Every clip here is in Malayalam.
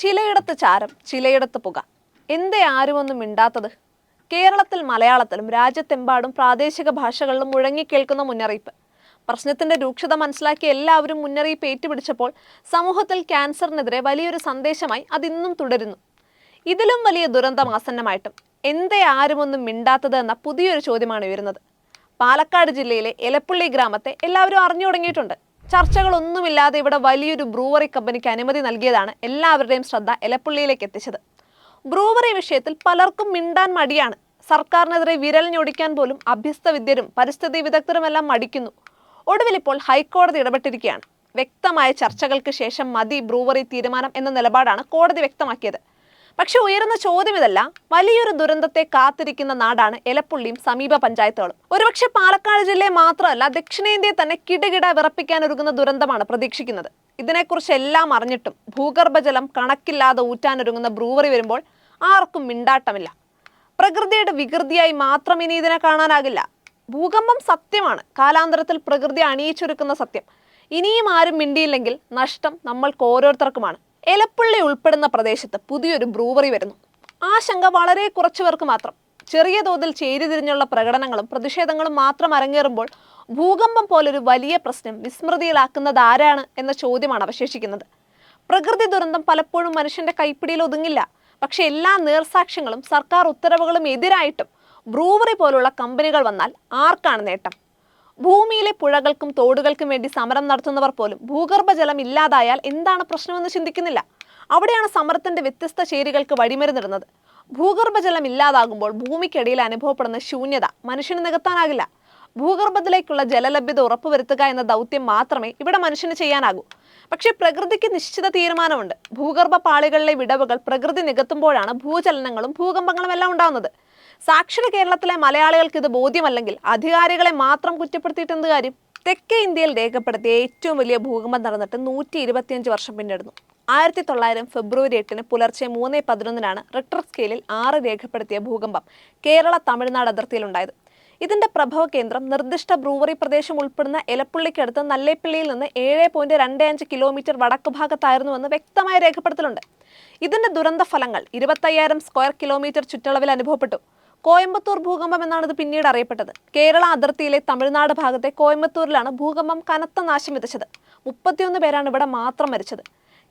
ചിലയിടത്ത് ചാരം ചിലയിടത്ത് പുക. എന്തേ ആരുമൊന്നും മിണ്ടാത്തത്? കേരളത്തിൽ മലയാളത്തിലും രാജ്യത്തെമ്പാടും പ്രാദേശിക ഭാഷകളിലും മുഴങ്ങിക്കേൾക്കുന്ന മുന്നറിയിപ്പ്. പ്രശ്നത്തിന്റെ രൂക്ഷത മനസ്സിലാക്കി എല്ലാവരും മുന്നറിയിപ്പ് ഏറ്റുപിടിച്ചപ്പോൾ സമൂഹത്തിൽ ക്യാൻസറിനെതിരെ വലിയൊരു സന്ദേശമായി അതിന്നും തുടരുന്നു. ഇതിലും വലിയ ദുരന്തം ആസന്നമായിട്ടും. എന്തേ ആരുമൊന്നും മിണ്ടാത്തത് എന്ന പുതിയൊരു ചോദ്യമാണ് ഉയരുന്നത്. പാലക്കാട് ജില്ലയിലെ എലപ്പുള്ളി ഗ്രാമത്തെ എല്ലാവരും അറിഞ്ഞു തുടങ്ങിയിട്ടുണ്ട്. ചർച്ചകളൊന്നുമില്ലാതെ ഇവിടെ വലിയൊരു ബ്രൂവറി കമ്പനിക്ക് അനുമതി നൽകിയതാണ് എല്ലാവരുടെയും ശ്രദ്ധ എലപ്പുള്ളിയിലേക്ക് എത്തിച്ചത്. ബ്രൂവറി വിഷയത്തിൽ പലർക്കും മിണ്ടാൻ മടിയാണ്. സർക്കാരിനെതിരെ വിരൽ ഞൊടിക്കാൻ പോലും അഭ്യസ്ത വിദ്യരും പരിസ്ഥിതി വിദഗ്ധരുമെല്ലാം മടിക്കുന്നു. ഒടുവിൽ ഇപ്പോൾ ഹൈക്കോടതി ഇടപെട്ടിരിക്കുകയാണ്. വ്യക്തമായ ചർച്ചകൾക്ക് ശേഷം മതി ബ്രൂവറി തീരുമാനം എന്ന നിലപാടാണ് കോടതി വ്യക്തമാക്കിയത്. പക്ഷെ ഉയരുന്ന ചോദ്യം ഇതല്ല. വലിയൊരു ദുരന്തത്തെ കാത്തിരിക്കുന്ന നാടാണ് എലപ്പുള്ളിയും സമീപ പഞ്ചായത്തുകളും. ഒരുപക്ഷെ പാലക്കാട് ജില്ലയെ മാത്രമല്ല ദക്ഷിണേന്ത്യയെ തന്നെ കിടകിട വിറപ്പിക്കാൻ ഒരുങ്ങുന്ന ദുരന്തമാണ് പ്രതീക്ഷിക്കുന്നത്. ഇതിനെക്കുറിച്ച് എല്ലാം അറിഞ്ഞിട്ടും ഭൂഗർഭജലം കണക്കില്ലാതെ ഊറ്റാനൊരുങ്ങുന്ന ബ്രൂവറി വരുമ്പോൾ ആർക്കും മിണ്ടാട്ടമില്ല. പ്രകൃതിയുടെ വികൃതിയായി മാത്രം ഇനി ഇതിനെ കാണാനാകില്ല. ഭൂകമ്പം സത്യമാണ്. കാലാന്തരത്തിൽ പ്രകൃതി അണിയിച്ചൊരുക്കുന്ന സത്യം. ഇനിയും ആരും മിണ്ടിയില്ലെങ്കിൽ നഷ്ടം നമ്മൾക്ക് ഓരോരുത്തർക്കുമാണ്. എലപ്പുള്ളി ഉൾപ്പെടുന്ന പ്രദേശത്ത് പുതിയൊരു ബ്രൂവറി വരുന്നു. ആശങ്ക വളരെ കുറച്ചു പേർക്ക് മാത്രം. ചെറിയ തോതിൽ ചേരിതിരിഞ്ഞുള്ള പ്രകടനങ്ങളും പ്രതിഷേധങ്ങളും മാത്രം അരങ്ങേറുമ്പോൾ ഭൂകമ്പം പോലൊരു വലിയ പ്രശ്നം വിസ്മൃതിയിലാക്കുന്നത് ആരാണ് എന്ന ചോദ്യമാണ് അവശേഷിക്കുന്നത്. പ്രകൃതി ദുരന്തം പലപ്പോഴും മനുഷ്യന്റെ കൈപ്പിടിയിൽ ഒതുങ്ങില്ല. പക്ഷെ എല്ലാ നേർസാക്ഷ്യങ്ങളും സർക്കാർ ഉത്തരവുകളും എതിരായിട്ടും ബ്രൂവറി പോലുള്ള കമ്പനികൾ വന്നാൽ ആർക്കാണ് നേട്ടം? ഭൂമിയിലെ പുഴകൾക്കും തോടുകൾക്കും വേണ്ടി സമരം നടത്തുന്നവർ പോലും ഭൂഗർഭജലം ഇല്ലാതായാൽ എന്താണ് പ്രശ്നമെന്ന് ചിന്തിക്കുന്നില്ല. അവിടെയാണ് സമരത്തിന്റെ വ്യത്യസ്ത ചേരികൾക്ക് വഴിമരുന്നിടുന്നത്. ഭൂഗർഭജലം ഇല്ലാതാകുമ്പോൾ ഭൂമിക്കടിയിൽ അനുഭവപ്പെടുന്ന ശൂന്യത മനുഷ്യന് നികത്താനാകില്ല. ഭൂഗർഭത്തിലേക്കുള്ള ജലലഭ്യത ഉറപ്പുവരുത്തുക എന്ന ദൗത്യം മാത്രമേ ഇവിടെ മനുഷ്യന് ചെയ്യാനാകൂ. പക്ഷേ പ്രകൃതിക്ക് നിശ്ചിത തീരുമാനമുണ്ട്. ഭൂഗർഭ പാളികളിലെ വിടവുകൾ പ്രകൃതി നികത്തുമ്പോഴാണ് ഭൂചലനങ്ങളും ഭൂകമ്പങ്ങളും എല്ലാം ഉണ്ടാകുന്നത് സാക്ഷര കേരളത്തിലെ മലയാളികൾക്ക് ഇത് ബോധ്യമല്ലെങ്കിൽ അധികാരികളെ മാത്രം കുറ്റപ്പെടുത്തിയിട്ട് എന്ത് കാര്യം? തെക്കേ ഇന്ത്യയിൽ രേഖപ്പെടുത്തിയ ഏറ്റവും വലിയ ഭൂകമ്പം നടന്നിട്ട് നൂറ്റി ഇരുപത്തിയഞ്ച് വർഷം പിന്നിടുന്നു. ആയിരത്തി തൊള്ളായിരം ഫെബ്രുവരി എട്ടിന് പുലർച്ചെ മൂന്ന് പതിനൊന്നിനാണ് റിക്ടർ സ്കെയിലിൽ ആറ് രേഖപ്പെടുത്തിയ ഭൂകമ്പം കേരള തമിഴ്നാട് അതിർത്തിയിലുണ്ടായത്. ഇതിന്റെ പ്രഭവ കേന്ദ്രം നിർദ്ദിഷ്ട ബ്രൂവറി പ്രദേശം ഉൾപ്പെടുന്ന എലപ്പുള്ളിക്കടുത്ത് നല്ലേപ്പള്ളിയിൽ നിന്ന് ഏഴ് പോയിന്റ് രണ്ട് അഞ്ച് കിലോമീറ്റർ വടക്ക് ഭാഗത്തായിരുന്നുവെന്ന് വ്യക്തമായ രേഖപ്പെടുത്തലുണ്ട്. ഇതിന്റെ ദുരന്ത ഫലങ്ങൾ ഇരുപത്തയ്യായിരം സ്ക്വയർ കിലോമീറ്റർ ചുറ്റളവിൽ അനുഭവപ്പെട്ടു. കോയമ്പത്തൂർ ഭൂകമ്പം എന്നാണ് ഇത് പിന്നീട് അറിയപ്പെട്ടത്. കേരള അതിർത്തിയിലെ തമിഴ്നാട് ഭാഗത്തെ കോയമ്പത്തൂരിലാണ് ഭൂകമ്പം കനത്ത നാശം വിതച്ചത്. മുപ്പത്തിയൊന്ന് പേരാണ് ഇവിടെ മാത്രം മരിച്ചത്.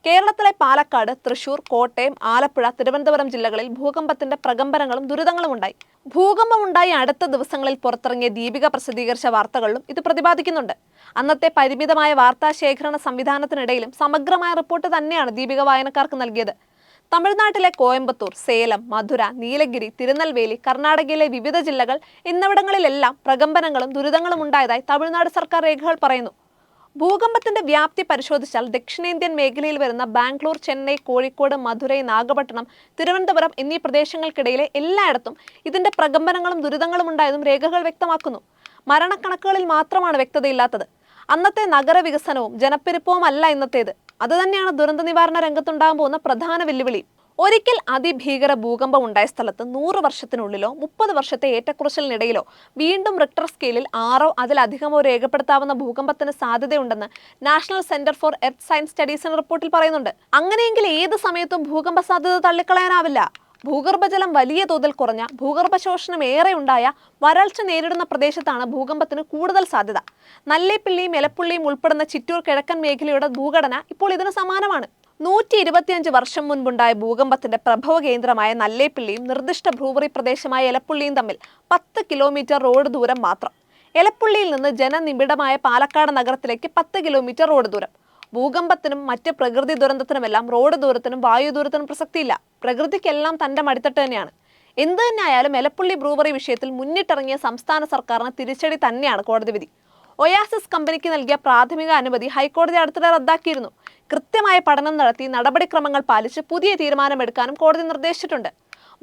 കേരളത്തിലെ പാലക്കാട് തൃശൂർ കോട്ടയം ആലപ്പുഴ തിരുവനന്തപുരം ജില്ലകളിൽ ഭൂകമ്പത്തിന്റെ പ്രകമ്പനങ്ങളും ദുരിതങ്ങളും ഉണ്ടായി. ഭൂകമ്പം ഉണ്ടായി അടുത്ത ദിവസങ്ങളിൽ പുറത്തിറങ്ങിയ ദീപിക പ്രസിദ്ധീകരിച്ച വാർത്തകളിലും ഇത് പ്രതിപാദിക്കുന്നുണ്ട്. അന്നത്തെ പരിമിതമായ വാർത്താശേഖരണ സംവിധാനത്തിനിടയിലും സമഗ്രമായ റിപ്പോർട്ട് തന്നെയാണ് ദീപിക വായനക്കാർക്ക് നൽകിയത്. തമിഴ്നാട്ടിലെ കോയമ്പത്തൂർ സേലം മധുര നീലഗിരി തിരുനെൽവേലി കർണാടകയിലെ വിവിധ ജില്ലകൾ എന്നിവിടങ്ങളിലെല്ലാം പ്രകമ്പനങ്ങളും ദുരിതങ്ങളും ഉണ്ടായതായി തമിഴ്നാട് സർക്കാർ രേഖകൾ പറയുന്നു. ഭൂകമ്പത്തിന്റെ വ്യാപ്തി പരിശോധിച്ചാൽ ദക്ഷിണേന്ത്യൻ മേഖലയിൽ വരുന്ന ബാംഗ്ലൂർ ചെന്നൈ കോഴിക്കോട് മധുരൈ നാഗപട്ടണം തിരുവനന്തപുരം എന്നീ പ്രദേശങ്ങൾക്കിടയിലെ എല്ലായിടത്തും ഇതിന്റെ പ്രകമ്പനങ്ങളും ദുരിതങ്ങളും ഉണ്ടായതും രേഖകൾ വ്യക്തമാക്കുന്നു. മരണക്കണക്കുകളിൽ മാത്രമാണ് വ്യക്തതയില്ലാത്തത്. അന്നത്തെ നഗരവികസനവും ജനപ്പെരുപ്പവും അല്ല ഇന്നത്തേത്. അതുതന്നെയാണ് ദുരന്ത നിവാരണ രംഗത്തുണ്ടാകാൻ പോകുന്ന പ്രധാന വെല്ലുവിളി. ഒരിക്കൽ അതിഭീകര ഭൂകമ്പം ഉണ്ടായ സ്ഥലത്ത് നൂറ് വർഷത്തിനുള്ളിലോ മുപ്പത് വർഷത്തെ ഏറ്റക്കുറച്ചിലിനിടയിലോ വീണ്ടും റിക്ടർ സ്കെയിലിൽ ആറോ അതിലധികമോ രേഖപ്പെടുത്താവുന്ന ഭൂകമ്പത്തിന് സാധ്യതയുണ്ടെന്ന് national centre for earth science സ്റ്റഡീസിന്റെ റിപ്പോർട്ടിൽ പറയുന്നുണ്ട്. അങ്ങനെയെങ്കിൽ ഏത് സമയത്തും ഭൂകമ്പ സാധ്യത തള്ളിക്കളയാനാവില്ല. ഭൂഗർഭജലം വലിയ തോതിൽ കുറഞ്ഞ ഭൂഗർഭശോഷണം ഏറെ ഉണ്ടായ വരൾച്ച നേരിടുന്ന പ്രദേശത്താണ് ഭൂകമ്പത്തിന് കൂടുതൽ സാധ്യത. നല്ലേപ്പിള്ളിയും എലപ്പുള്ളിയും ഉൾപ്പെടുന്ന ചിറ്റൂർ കിഴക്കൻ മേഖലയുടെ ഭൂഘടന ഇപ്പോൾ ഇതിന് സമാനമാണ്. നൂറ്റി ഇരുപത്തിയഞ്ച് വർഷം മുൻപുണ്ടായ ഭൂകമ്പത്തിന്റെ പ്രഭവ കേന്ദ്രമായ നല്ലേപ്പിള്ളിയും നിർദ്ദിഷ്ട ഭ്രൂവറി പ്രദേശമായ എലപ്പുള്ളിയും തമ്മിൽ പത്ത് കിലോമീറ്റർ റോഡ് ദൂരം മാത്രം. എലപ്പുള്ളിയിൽ നിന്ന് ജനനിബിഡമായ പാലക്കാട് നഗരത്തിലേക്ക് പത്ത് കിലോമീറ്റർ റോഡ് ദൂരം. ഭൂകമ്പത്തിനും മറ്റ് പ്രകൃതി ദുരന്തത്തിനുമെല്ലാം റോഡ് ദൂരത്തിനും വായു ദൂരത്തിനും പ്രസക്തിയില്ല. പ്രകൃതിക്കെല്ലാം തന്റെ മടിത്തട്ട് തന്നെയാണ്. എന്ത് തന്നെ ആയാലും എലപ്പുള്ളി ബ്രൂവറി വിഷയത്തിൽ മുന്നിട്ടിറങ്ങിയ സംസ്ഥാന സർക്കാരിന് തിരിച്ചടി തന്നെയാണ് കോടതി വിധി. ഒയാസിസ് കമ്പനിക്ക് നൽകിയ പ്രാഥമിക അനുമതി ഹൈക്കോടതി അടുത്തിടെ റദ്ദാക്കിയിരുന്നു. കൃത്യമായ പഠനം നടത്തി നടപടിക്രമങ്ങൾ പാലിച്ച് പുതിയ തീരുമാനമെടുക്കാനും കോടതി നിർദ്ദേശിച്ചിട്ടുണ്ട്.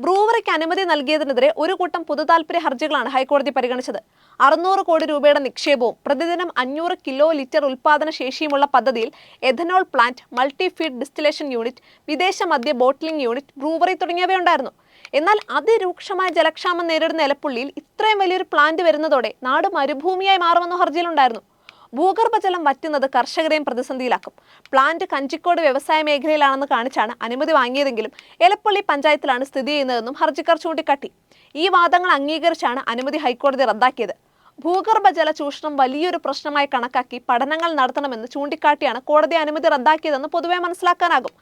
ബ്രൂവറിക്ക് അനുമതി നൽകിയതിനെതിരെ ഒരു കൂട്ടം പൊതുതാൽപര്യ ഹർജികളാണ് ഹൈക്കോടതി പരിഗണിച്ചത്. അറുന്നൂറ് കോടി രൂപയുടെ നിക്ഷേപവും പ്രതിദിനം അഞ്ഞൂറ് കിലോ ലിറ്റർ ഉൽപാദന ശേഷിയുമുള്ള പദ്ധതിയിൽ ethanol plant multi feed distillation unit വിദേശ മദ്യ ബോട്ടിലിംഗ് യൂണിറ്റ് ബ്രൂവറി തുടങ്ങിയവയുണ്ടായിരുന്നു. എന്നാൽ അതിരൂക്ഷമായ ജലക്ഷാമം നേരിടുന്ന എലപ്പുള്ളിയിൽ ഇത്രയും വലിയൊരു പ്ലാന്റ് വരുന്നതോടെ നാട് മരുഭൂമിയായി മാറുമെന്ന ഹർജിയിലുണ്ടായിരുന്നു. ഭൂഗർഭജലം വറ്റുന്നത് കർഷകരെയും പ്രതിസന്ധിയിലാക്കും. പ്ലാന്റ് കഞ്ചിക്കോട് വ്യവസായ മേഖലയിലാണെന്ന് കാണിച്ചാണ് അനുമതി വാങ്ങിയതെങ്കിലും എലപ്പള്ളി പഞ്ചായത്തിലാണ് സ്ഥിതി ചെയ്യുന്നതെന്നും ഹർജിക്കാർ ചൂണ്ടിക്കാട്ടി. ഈ വാദങ്ങൾ അംഗീകരിച്ചാണ് അനുമതി ഹൈക്കോടതി റദ്ദാക്കിയത്. ഭൂഗർഭജല ചൂഷണം വലിയൊരു പ്രശ്നമായി കണക്കാക്കി പഠനങ്ങൾ നടത്തണമെന്ന് ചൂണ്ടിക്കാട്ടിയാണ് കോടതി അനുമതി റദ്ദാക്കിയതെന്ന് പൊതുവെ മനസ്സിലാക്കാനാകും.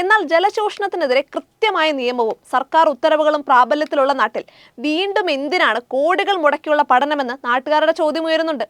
എന്നാൽ ജലചൂഷണത്തിനെതിരെ കൃത്യമായ നിയമവും സർക്കാർ ഉത്തരവുകളും പ്രാബല്യത്തിലുള്ള നാട്ടിൽ വീണ്ടും എന്തിനാണ് കോടികൾ മുടക്കിയുള്ള പഠനമെന്ന് നാട്ടുകാരുടെ ചോദ്യം ഉയരുന്നുണ്ട്.